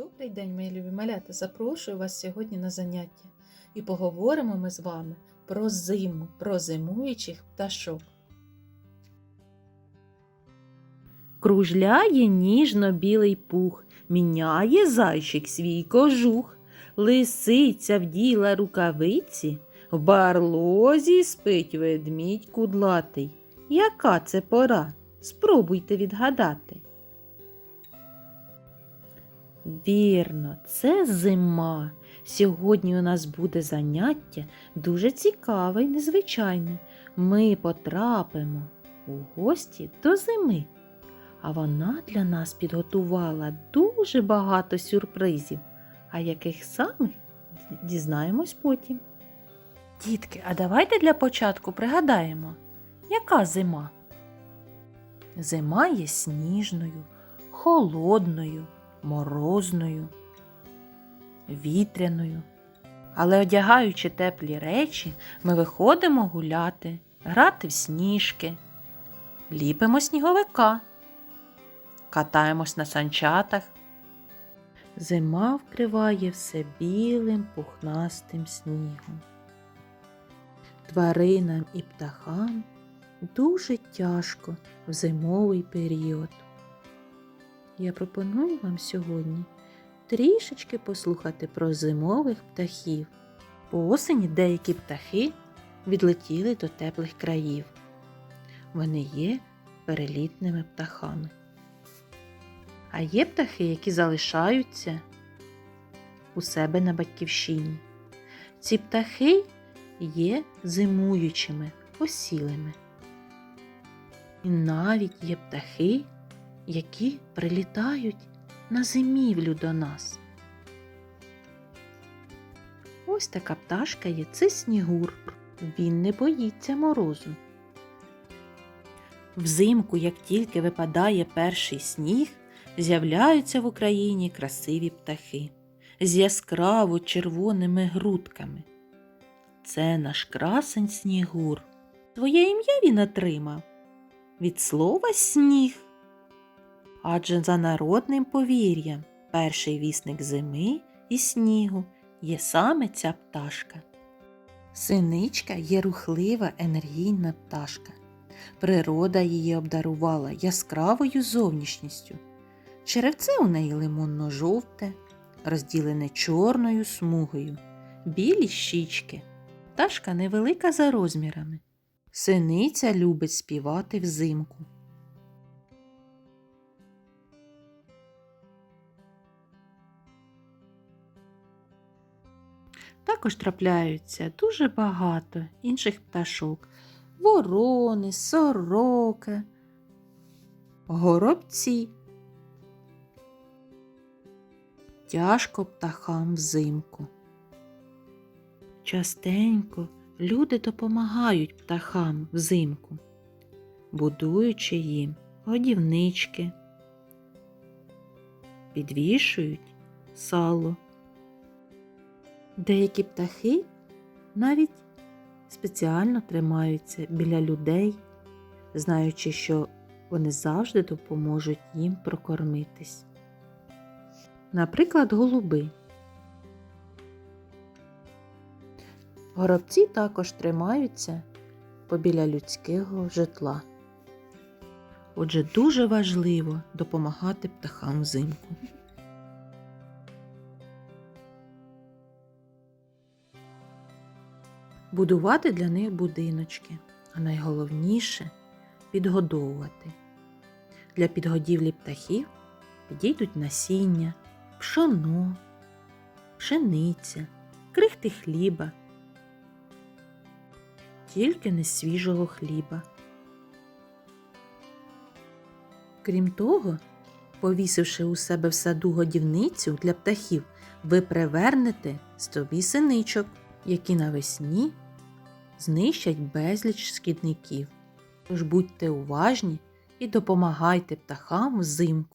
Добрий день, мої любі малята! Запрошую вас сьогодні на заняття. І поговоримо ми з вами про зиму, про зимуючих пташок. Кружляє ніжно-білий пух, міняє зайчик свій кожух. Лисиця вділа рукавиці, в барлозі спить ведмідь кудлатий. Яка це пора? Спробуйте відгадати. Вірно, це зима. Сьогодні у нас буде заняття дуже цікаве і незвичайне. Ми потрапимо у гості до зими. А вона для нас підготувала дуже багато сюрпризів, а яких саме дізнаємось потім. Дітки, а давайте для початку пригадаємо, яка зима? Зима є сніжною, холодною, морозною, вітряною. Але одягаючи теплі речі, ми виходимо гуляти, грати в сніжки, ліпимо сніговика катаємось на санчатах. Зима вкриває все білим пухнастим снігом. Тваринам і птахам дуже тяжко в зимовий період. Я пропоную вам сьогодні трішечки послухати про зимових птахів. По осені деякі птахи відлетіли до теплих країв. Вони є перелітними птахами. А є птахи, які залишаються у себе на батьківщині. Ці птахи є зимуючими, осілими. І навіть є птахи, які прилітають на зимівлю до нас. Ось така пташка є це снігур. Він не боїться морозу. Взимку, як тільки випадає перший сніг, з'являються в Україні красиві птахи з яскраво червоними грудками. Це наш красень снігур. Своє ім'я він отримав від слова сніг. Адже за народним повір'ям перший вісник зими і снігу є саме ця пташка. Синичка є рухлива енергійна пташка. Природа її обдарувала яскравою зовнішністю. Черевце у неї лимонно-жовте, розділене чорною смугою, білі щічки. Пташка невелика за розмірами. Синиця любить співати взимку. Також трапляються дуже багато інших пташок ворони, сороки, горобці. Тяжко птахам взимку. Частенько люди допомагають птахам взимку, будуючи їм годівнички, підвішують сало. Деякі птахи навіть спеціально тримаються біля людей, знаючи, що вони завжди допоможуть їм прокормитись. Наприклад, голуби. Горобці також тримаються побіля людського житла. Отже, дуже важливо допомагати птахам взимку. Будувати для них будиночки, а найголовніше підгодовувати. Для підгодівлі птахів підійдуть насіння, пшоно, пшениця, крихти хліба, тільки не свіжого хліба. Крім того, повісивши у себе в саду годівницю для птахів, ви привернете стобі синичок, які навесні знищать безліч шкідників. Тож будьте уважні і допомагайте птахам взимку.